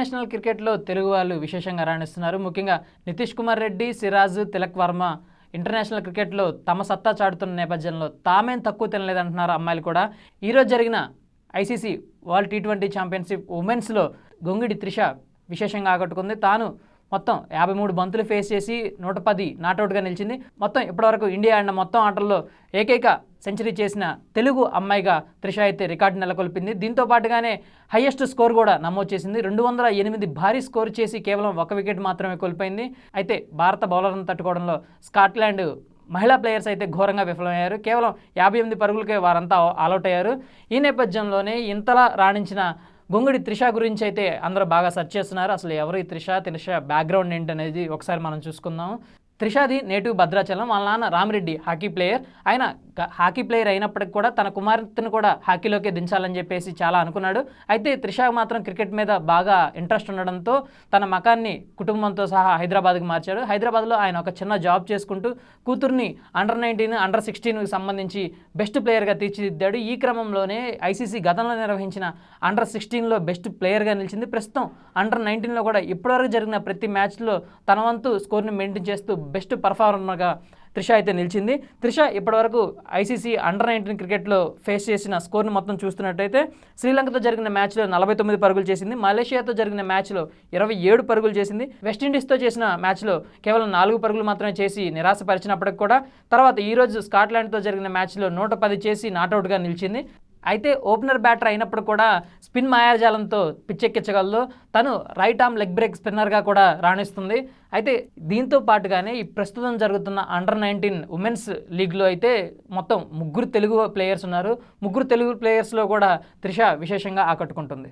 International క్రికెట్లో తెలుగు వాళ్ళు విశేషంగా రాణిస్తున్నారు. ముఖ్యంగా నితీష్ కుమార్ రెడ్డి సిరాజ్ తిలక్ వర్మ ఇంటర్నేషనల్ క్రికెట్లో తమ సత్తా చాటుతున్న నేపథ్యంలో తామేం తక్కువ తినలేదంటున్నారు అమ్మాయిలు కూడా. ఈరోజు జరిగిన ICC world T twenty championship ఉమెన్స్లో Gongadi Trisha విశేషంగా ఆకట్టుకుంది. తాను మొత్తం యాభై మూడు బంతులు ఫేస్ చేసి నూట పది నాటౌట్గా నిలిచింది. మొత్తం ఇప్పటివరకు ఇండియా ఆడిన మొత్తం ఆటల్లో ఏకైక సెంచరీ చేసిన తెలుగు అమ్మాయిగా త్రిష అయితే రికార్డు నెలకొల్పింది. దీంతో పాటుగానే హయ్యెస్ట్ స్కోర్ కూడా నమోదు చేసింది. రెండు వందల ఎనిమిది భారీ స్కోర్ చేసి కేవలం ఒక వికెట్ మాత్రమే కోల్పోయింది. అయితే భారత బౌలర్లను తట్టుకోవడంలో స్కాట్లాండ్ మహిళా ప్లేయర్స్ అయితే ఘోరంగా విఫలమయ్యారు. కేవలం యాభై ఎనిమిది పరుగులకే వారంతా ఆల్అౌట్ అయ్యారు. ఈ నేపథ్యంలోనే ఇంతలా రాణించిన గొంగుడి త్రిష గురించి అయితే అందరూ బాగా సెర్చ్ చేస్తున్నారు. అసలు ఎవరు ఈ త్రిష? త్రిష బ్యాక్గ్రౌండ్ ఏంటి అనేది ఒకసారి మనం చూసుకుందాం. త్రిషాది నేటివ్ భద్రాచలం. వాళ్ళ నాన్న రామిరెడ్డి హాకీ ప్లేయర్ ఆయన హాకీ ప్లేయర్ అయినప్పటికి కూడా తన కుమార్తెను కూడా హాకీలోకి దించాలని చెప్పేసి చాలా అనుకున్నాడు. అయితే త్రిష మాత్రం క్రికెట్ మీద బాగా ఇంట్రెస్ట్ ఉండడంతో తన మకాన్ని కుటుంబంతో సహా హైదరాబాద్కి మార్చాడు. హైదరాబాద్లో ఆయన ఒక చిన్న జాబ్ చేసుకుంటూ కూతుర్ని అండర్ నైన్టీన్ అండర్ సిక్స్టీన్కి సంబంధించి బెస్ట్ ప్లేయర్గా తీర్చిదిద్దాడు. ఈ క్రమంలోనే ఐసీసీ గతంలో నిర్వహించిన అండర్ సిక్స్టీన్లో బెస్ట్ ప్లేయర్గా నిలిచింది. ప్రస్తుతం అండర్ నైన్టీన్లో కూడా ఇప్పటివరకు జరిగిన ప్రతి మ్యాచ్లో తన వంతు స్కోర్ని మెయింటైన్ చేస్తూ బెస్ట్ పర్ఫార్మర్గా త్రిష అయితే నిలిచింది. త్రిష ఇప్పటివరకు ఐసీసీ అండర్ నైన్టీన్ క్రికెట్లో ఫేస్ చేసిన స్కోర్ని మొత్తం చూస్తున్నట్టయితే శ్రీలంకతో జరిగిన మ్యాచ్లో నలభై తొమ్మిది పరుగులు చేసింది. మలేషియాతో జరిగిన మ్యాచ్లో ఇరవై ఏడు పరుగులు చేసింది. వెస్టిండీస్తో చేసిన మ్యాచ్లో కేవలం నాలుగు పరుగులు మాత్రమే చేసి నిరాశపరిచినప్పటికి కూడా తర్వాత ఈరోజు స్కాట్లాండ్తో జరిగిన మ్యాచ్లో నూట పది చేసి నాటౌట్గా నిలిచింది. అయితే ఓపెనర్ బ్యాటర్ అయినప్పుడు కూడా స్పిన్ మాయాజాలంతో పిచ్చెక్కించగలదు. తను రైట్ ఆర్మ్ లెగ్ బ్రేక్ స్పిన్నర్గా కూడా రాణిస్తుంది. అయితే దీంతో పాటుగానే ఈ ప్రస్తుతం జరుగుతున్న అండర్ నైన్టీన్ ఉమెన్స్ లీగ్లో అయితే మొత్తం ముగ్గురు తెలుగు ప్లేయర్స్ ఉన్నారు. ముగ్గురు తెలుగు ప్లేయర్స్లో కూడా త్రిష విశేషంగా ఆకట్టుకుంటుంది.